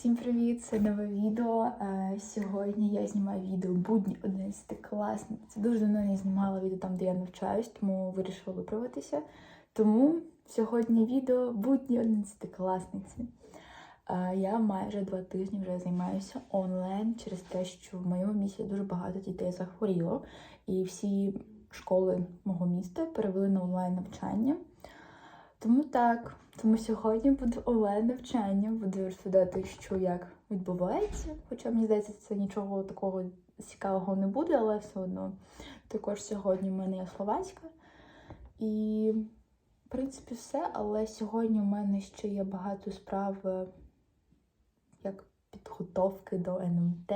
Всім привіт! Це нове відео. Е, Сьогодні я знімаю відео будні 11 класниці. Дуже давно не знімала відео там, де я навчаюсь, тому вирішила виправитися. Тому сьогодні відео будні 11 класниці. Е, Я майже два тижні вже займаюся онлайн через те, що в моєму місті дуже багато дітей захворіло, і всі школи мого міста перевели на онлайн навчання. Тому так, тому сьогодні буде онлайн навчання, буду розповідати, що як відбувається. Хоча мені здається, це нічого такого цікавого не буде, але все одно. Також сьогодні в мене є словацька. І, в принципі, все. Але сьогодні у мене ще є багато справ е, як підготовки до НМТ.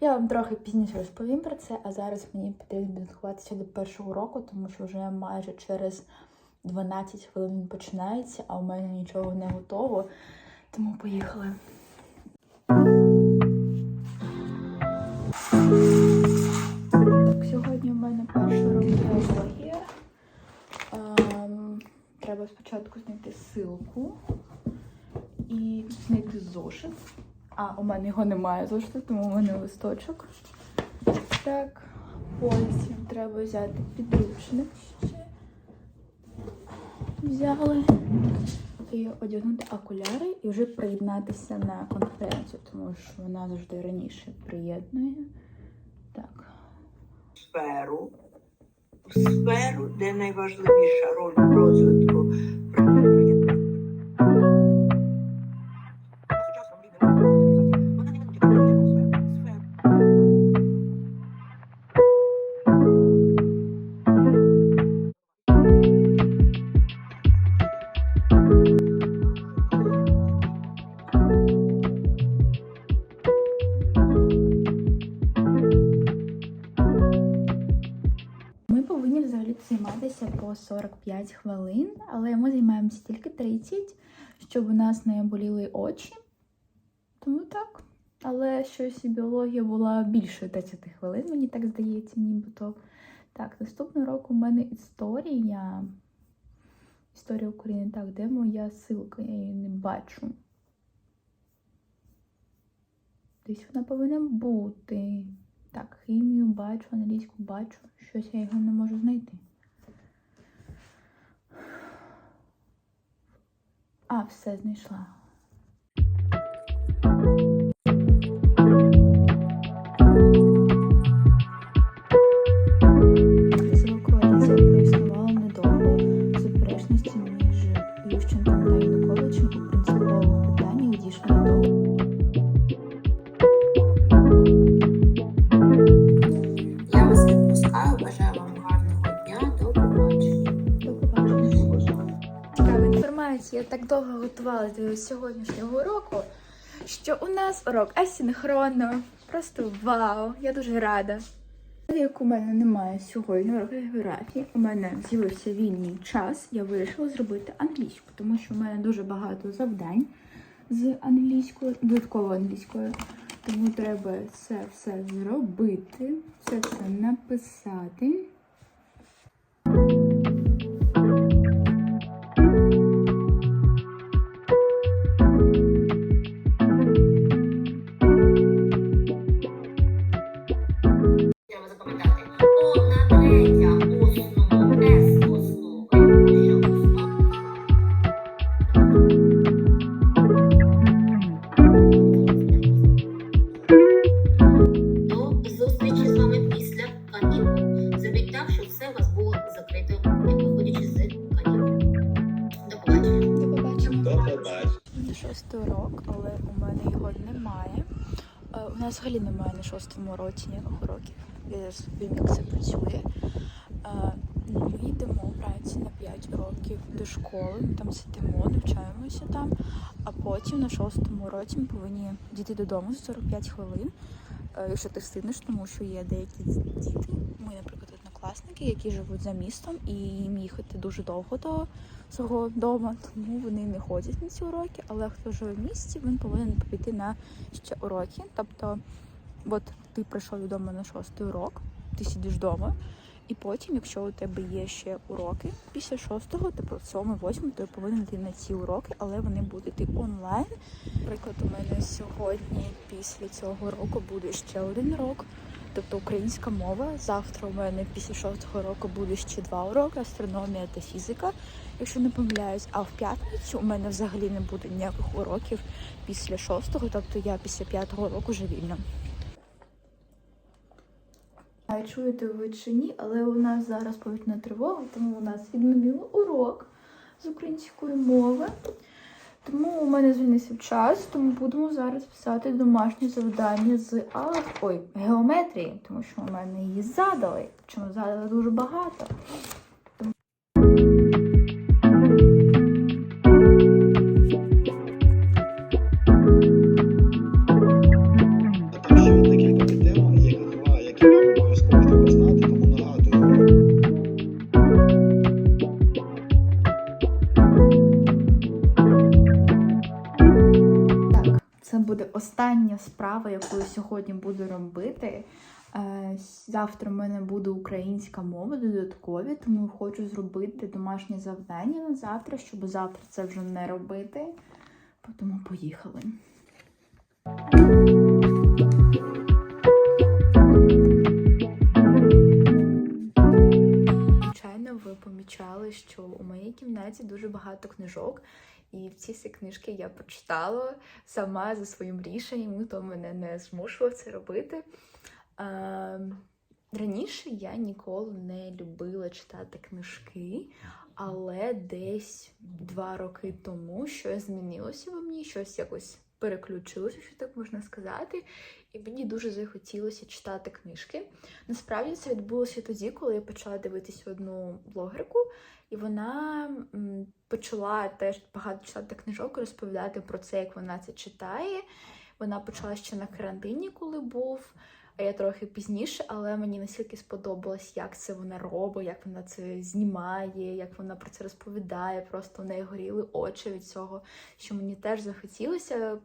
Я вам трохи пізніше розповім про це, а зараз мені потрібно підготуватися до першого року, тому що вже майже через 12 хвилин починається, а у мене нічого не готово. Тому поїхали. Сьогодні у мене урок біологія. Ем, треба спочатку знайти силку і знайти зошит. А, у мене його немає зошиту, тому у мене листочок. Так, потім треба взяти підручник ще взяли і одягнути окуляри і вже приєднатися на конференцію, тому що вона завжди раніше приєднує. Так. сферу, сферу, де найважливіша роль розвитку. 45 хвилин, але ми займаємося тільки 30, щоб у нас не боліли очі. Тому так. Але щось і біологія була більше 10 хвилин, мені так здається, нібито. Так, наступного року у мене історія. Історія України. Так, де моя силка? Я її не бачу. Десь вона повинна бути. Так, хімію бачу, англійську бачу. Щось я його не можу знайти. А, все знайшла. Я так довго готувалася до сьогоднішнього уроку, що у нас урок асінхронно. Просто вау! Я дуже рада. Як у мене немає сьогодні уроку географії, у мене з'явився вільний час, я вирішила зробити англійську, тому що в мене дуже багато завдань з англійською, додатково англійською. Тому треба це все зробити, це все написати. 2015 році, ніяких уроків Я собі як це працює. Ми йдемо вранці на 5 років до школи, ми там сидимо, навчаємося там, а потім на 6 році ми повинні діти додому за 45 хвилин, е, якщо ти встигнеш, тому що є деякі діти. Ми, наприклад, однокласники, які живуть за містом, і їм їхати дуже довго до свого дому, тому вони не ходять на ці уроки, але хто живе в місті, він повинен піти на ще уроки. Тобто, от ти прийшов додому на шостий урок, ти сидиш вдома, І потім, якщо у тебе є ще уроки після шостого, типу сьомий, восьмий, то я повинен йти на ці уроки, але вони будуть йти онлайн. Наприклад, у мене сьогодні після цього року буде ще один урок, тобто українська мова. Завтра у мене після шостого року буде ще два уроки астрономія та фізика, якщо не помиляюсь. А в п'ятницю у мене взагалі не буде ніяких уроків після шостого, тобто я після п'ятого року вже вільна. Чуєте ви чи ні, але у нас зараз повітряна тривога, тому у нас відмінили урок з української мови. Тому у мене звільнився час, тому будемо зараз писати домашнє завдання з. Ой, геометрії, тому що у мене її задали. Чому задали дуже багато. Завтра в мене буде українська мова додаткові, тому хочу зробити домашнє завдання на завтра, щоб завтра це вже не робити. Тому поїхали. Звичайно, ви помічали, що у моїй кімнаті дуже багато книжок, і ці всі книжки я прочитала сама за своїм рішенням, ніхто мене не змушував це робити. Раніше я ніколи не любила читати книжки, але десь два роки тому щось змінилося в мені, щось якось переключилося, що так можна сказати. І мені дуже захотілося читати книжки. Насправді це відбулося тоді, коли я почала дивитися одну блогерку, і вона почала теж багато читати книжок, розповідати про це, як вона це читає. Вона почала ще на карантині, коли був. Я трохи пізніше, але мені настільки сподобалось, як це вона робить, як вона це знімає, як вона про це розповідає. Просто в неї горіли очі від цього, що мені теж захотілося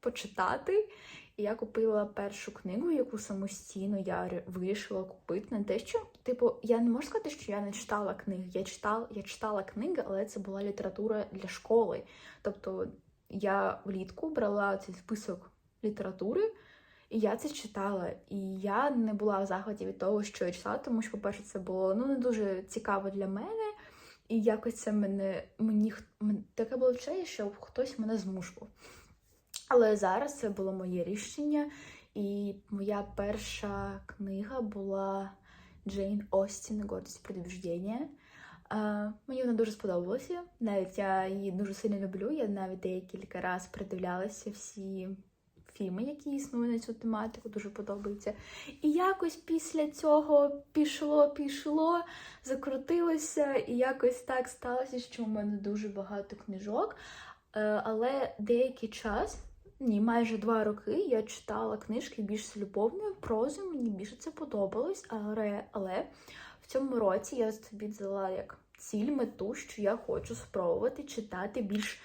почитати. І я купила першу книгу, яку самостійно я вирішила купити. Не те, що, типу, я не можу сказати, що я не читала книги. Я читала, я читала книги, але це була література для школи. Тобто я влітку брала цей список літератури, і я це читала. І я не була в захваті від того, що я читала, тому що, по-перше, це було ну, не дуже цікаво для мене. І якось це мене мені таке було вчення, що хтось мене змушував. Але зараз це було моє рішення, і моя перша книга була Джейн Остін Гордість предубіждення. Мені вона дуже сподобалася. Навіть я її дуже сильно люблю. Я навіть декілька разів придивлялася всі фільми, які існують на цю тематику, дуже подобається. І якось після цього пішло, пішло, закрутилося, і якось так сталося, що у мене дуже багато книжок. Е, Але деякий час, ні, майже два роки, я читала книжки більш з любовною прозою, мені більше це подобалось, але, але в цьому році я собі взяла як ціль мету, що я хочу спробувати читати більш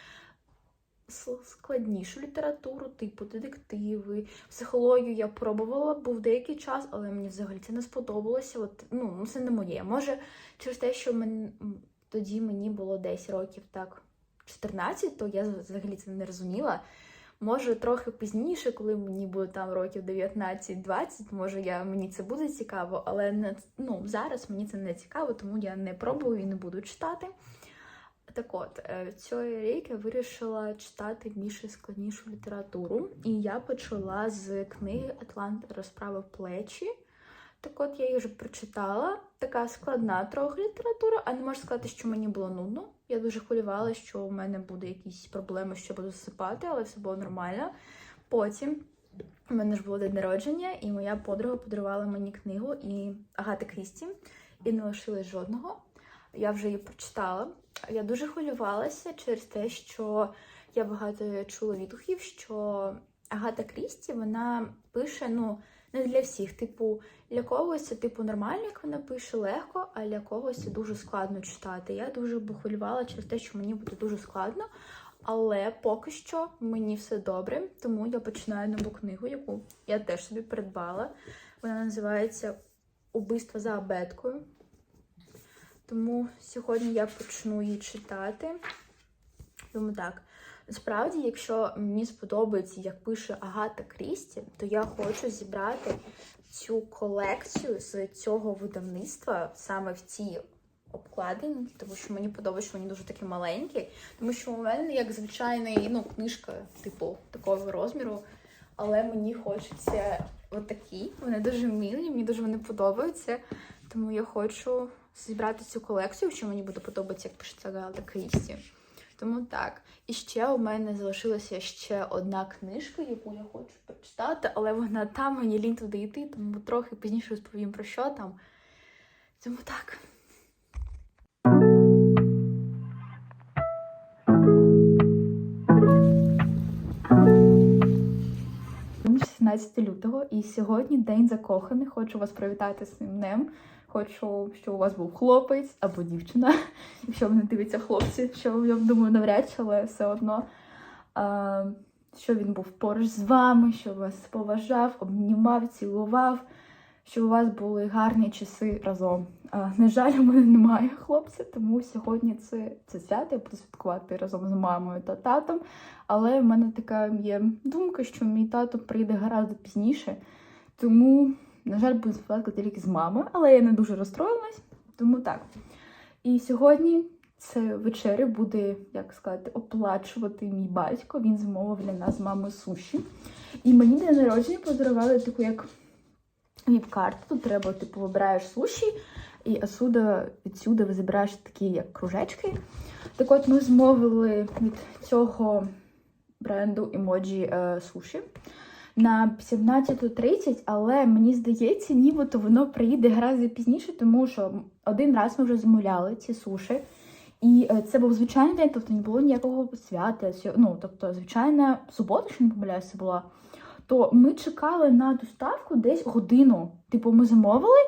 складнішу літературу, типу детективи, психологію я пробувала, був деякий час, але мені взагалі це не сподобалося. От, ну, це не моє. Може, через те, що мен... тоді мені було десь років так 14, то я взагалі це не розуміла. Може, трохи пізніше, коли мені буде там років 19-20, може я мені це буде цікаво, але не, ну, зараз мені це не цікаво, тому я не пробую і не буду читати. Так от, е, цей рік я вирішила читати більш складнішу літературу, і я почала з книги Атлант розправив плечі. Так от я її вже прочитала. Така складна трохи література, а не можу сказати, що мені було нудно. Я дуже хвилювалася, що у мене буде якісь проблеми, що буду засипати, але все було нормально. Потім у мене ж було день народження, і моя подруга подарувала мені книгу і Агати Крісті, і не лишилось жодного. Я вже її прочитала. Я дуже хвилювалася через те, що я багато чула відгуків, що Агата Крісті вона пише ну не для всіх. Типу, для когось це типу нормально, як вона пише легко, а для когось це дуже складно читати. Я дуже хвилювала через те, що мені буде дуже складно. Але поки що мені все добре, тому я починаю нову книгу, яку я теж собі придбала. Вона називається Убивство за абеткою. Тому сьогодні я почну її читати. Думаю, так. Насправді, якщо мені сподобається, як пише Агата Крісті, то я хочу зібрати цю колекцію з цього видавництва саме в цій обкладині, тому що мені подобається, що вони дуже такі маленькі. Тому що у мене як звичайний, ну, книжка, типу, такого розміру. Але мені хочеться отакі. Вони дуже милі, мені дуже вони подобаються. Тому я хочу зібрати цю колекцію, що мені буде подобатися, як пишеться Галата Крісті. Тому так. І ще у мене залишилася ще одна книжка, яку я хочу прочитати, але вона там, мені лінь туди йти, тому трохи пізніше розповім про що там. Тому так. 16 лютого, і сьогодні день закоханих. Хочу вас привітати з цим днем. Хочу, щоб у вас був хлопець або дівчина. Якщо мене дивляться хлопці, що я думаю, навряд чи, але все одно. А, що він був поруч з вами, що вас поважав, обнімав, цілував, щоб у вас були гарні часи разом. А, на жаль, у мене немає хлопця, тому сьогодні це, це свято, я буду святкувати разом з мамою та татом. Але в мене така є думка, що мій тато прийде гораздо пізніше. Тому, на жаль, буду святкувати тільки з мамою, але я не дуже розстроїлась, тому так. І сьогодні це вечеря буде, як сказати, оплачувати мій батько. Він замовив для нас з мамою суші. І мені для народження подарували таку як віп-карту. Тут треба, типу, вибираєш суші, і отсюда, відсюди ви забираєш такі як кружечки. Так от ми змовили від цього бренду емоджі е, суші на 17.30, але мені здається, нібито воно приїде гораздо пізніше, тому що один раз ми вже замовляли ці суші. І е, це був звичайний день, тобто не було ніякого свята. Ну, тобто, звичайна субота, якщо не помиляюся, була. То ми чекали на доставку десь годину. Типу, ми замовили,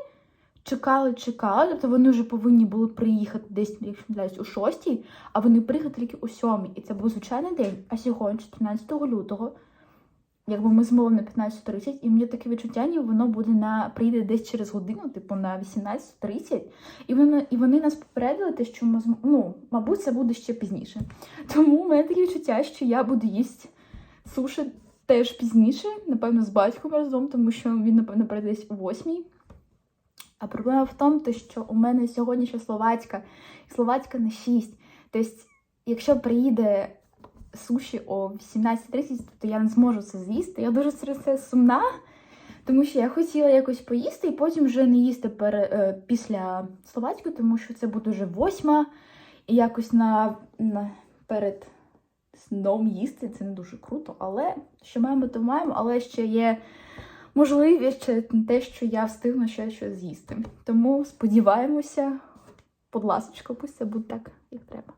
чекали, чекали. Тобто вони вже повинні були приїхати десь, якщо не помиляюсь, о 6, а вони приїхали тільки о 7. І це був звичайний день. А сьогодні, 14 лютого, якби ми замовили на 15.30, і мені таке відчуття, ніби воно буде на приїде десь через годину, типу на 18.30. І вони, і вони нас попередили, те, що ми зм- ну, мабуть, це буде ще пізніше. Тому у мене таке відчуття, що я буду їсти суші теж пізніше, напевно, з батьком разом, тому що він, напевно, прийде десь о 8. А проблема в тому, що у мене сьогодні ще словацька, і словацька на 6. Тобто, якщо приїде суші о 18.30, то я не зможу це з'їсти. Я дуже через це сумна, тому що я хотіла якось поїсти і потім вже не їсти пере, е, після словацької, тому що це буде вже восьма, і якось на, на перед сном їсти це не дуже круто. Але що маємо, то маємо, але ще є можливість ще те, що я встигну ще щось з'їсти. Тому сподіваємося, будь ласка, пусть це буде так, як треба.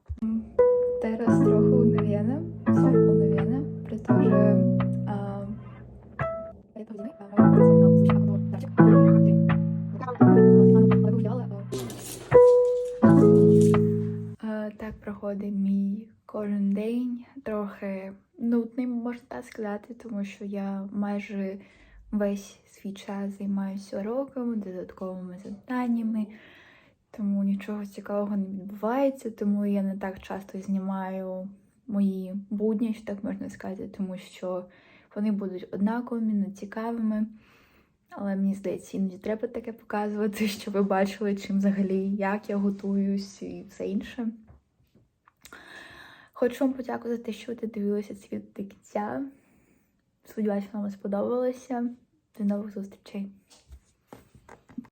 Teraz trochu unawiana, są unawiana, protože так проходить мій кожен день. Трохи нудний, можна так сказати, тому що я майже весь свій час займаюся уроками, додатковими завданнями. Тому нічого цікавого не відбувається, тому я не так часто знімаю мої будні, якщо так можна сказати, тому що вони будуть однаковими, нецікавими. Але мені здається, іноді треба таке показувати, щоб ви бачили, чим взагалі, як я готуюсь і все інше. Хочу вам подякувати за те, що ви дивилися це відео до кінця. Сподіваюся, вам сподобалося. До нових зустрічей!